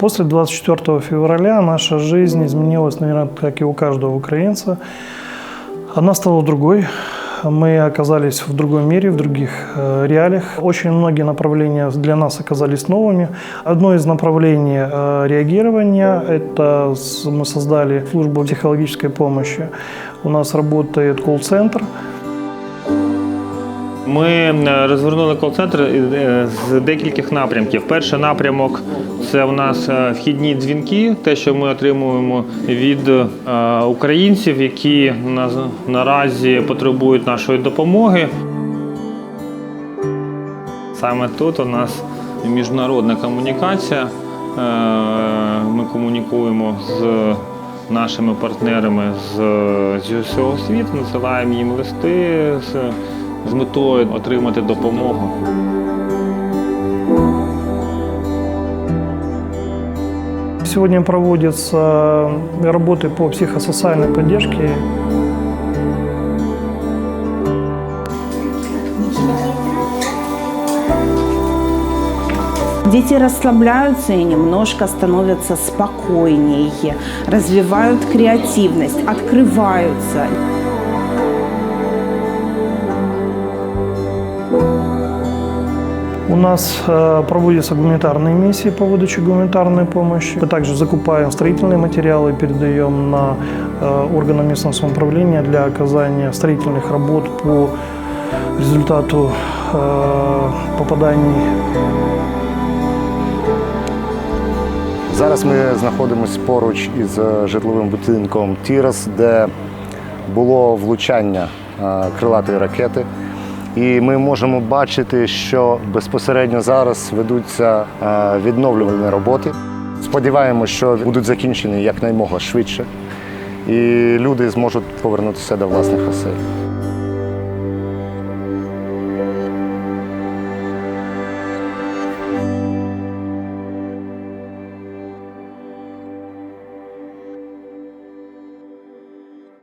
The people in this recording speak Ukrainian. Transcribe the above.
После 24 февраля наша жизнь изменилась, наверное, как и у каждого украинца. Она стала другой. Мы оказались в другом мире, в других э, реалиях. Очень многие направления для нас оказались новыми. Одно из направлений э, реагирования – это мы создали службу психологической помощи. У нас работает колл-центр, Ми е, розвернули кол-центр е, з декількох напрямків. Перший напрямок це у нас е, вхідні дзвінки, те, що ми отримуємо від українців, які наразі потребують нашої допомоги. Саме тут у нас міжнародна комунікація. Ми комунікуємо з нашими партнерами з усього світу, надсилаємо їм листи з, метою отримати допомогу. Сегодня проводятся работы по психосоциальной поддержке. Дети расслабляются и немножко становятся спокойнее, развивают креативность, открываются. У нас э, проводятся гуманитарные миссии по выдаче гуманитарной помощи. Мы также закупаем строительные материалы, передаем на э, органы местного самоуправления для оказания строительных работ по результату э, попаданий Зараз ми знаходимося поруч із е, житловим будинком Тірас, де було влучання е, крилатої ракети. І ми можемо бачити, що безпосередньо зараз ведуться е, відновлювальні роботи. Сподіваємося, що будуть закінчені якнаймога швидше, і люди зможуть повернутися до власних осель.